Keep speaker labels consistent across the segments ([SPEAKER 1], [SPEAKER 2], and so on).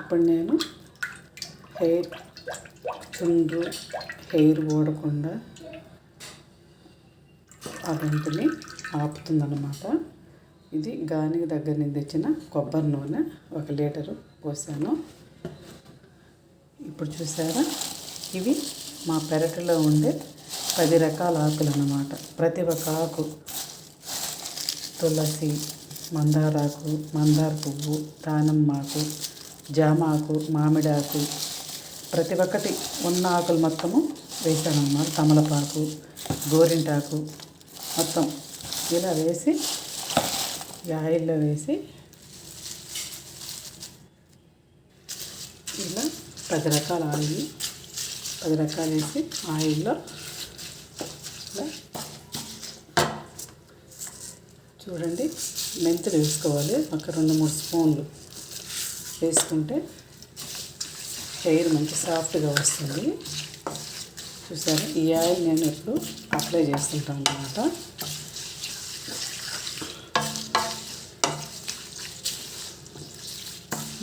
[SPEAKER 1] ఇప్పుడు నేను హెయిర్ చుండ్రు హెయిర్ ఓడకుండా ఆ వెంటనే ఆపుతుందన్నమాట. ఇది గానికి దగ్గర నుంచి తెచ్చిన కొబ్బరి నూనె. ఒక లీటరు పోసాను. ఇప్పుడు చూసారా? ఇవి మా పెరటిలో ఉండే పది రకాల ఆకులు అన్నమాట ప్రతి ఒక్క ఆకు తులసి మందారాకు మందార పువ్వు దానమ్మాకు జామాకు మామిడాకు ప్రతి ఒక్కటి ఉన్న ఆకులు మొత్తము వేసాను తమలపాకు గోరింటాకు మొత్తం ఇలా వేసి ఈ ఆయిల్లో వేసి ఇలా పది రకాల ఆయిల్ పది రకాలు వేసి ఆయిల్లో ఇలా చూడండి. మెంతులు వేసుకోవాలి. ఒక రెండు మూడు స్పూన్లు వేసుకుంటే హెయిర్ మంచి సాఫ్ట్గా వస్తుంది. చూసారా? ఈ ఆయిల్ నేను ఎప్పుడు అప్లై చేస్తుంటాను అనమాట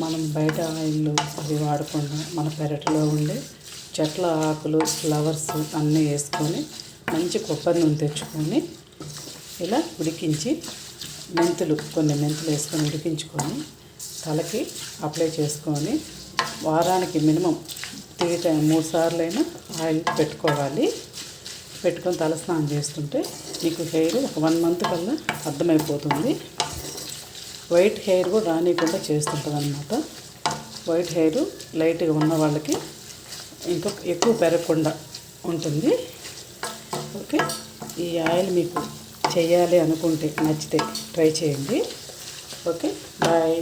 [SPEAKER 1] మనం బయట ఆయిల్ అవి వాడకుండా మన పెరటిలో ఉండే చెట్ల ఆకులు ఫ్లవర్స్ అన్నీ వేసుకొని మంచి కొబ్బరి నూనె తెచ్చుకొని ఇలా ఉడికించి మెంతులు కొన్ని మెంతులు వేసుకొని ఉడికించుకొని తలకి అప్లై చేసుకొని వారానికి మినిమం త్రీ టైం మూడు సార్లు అయినా ఆయిల్ పెట్టుకోవాలి. పెట్టుకొని తలస్నానం చేస్తుంటే మీకు హెయిర్ ఒక వన్ మంత్ కల్లా అర్థమైపోతుంది. వైట్ హెయిర్ కూడా రానియకుండా చేస్తుంటుంది అనమాట వైట్ హెయిర్ లైట్గా ఉన్న వాళ్ళకి ఇంకా ఎక్కువ పెరగకుండా ఉంటుంది. ఓకే? ఈ ఆయిల్ మీకు చేయాలి అనుకుంటే నచ్చితే ట్రై చేయండి. Okay bye.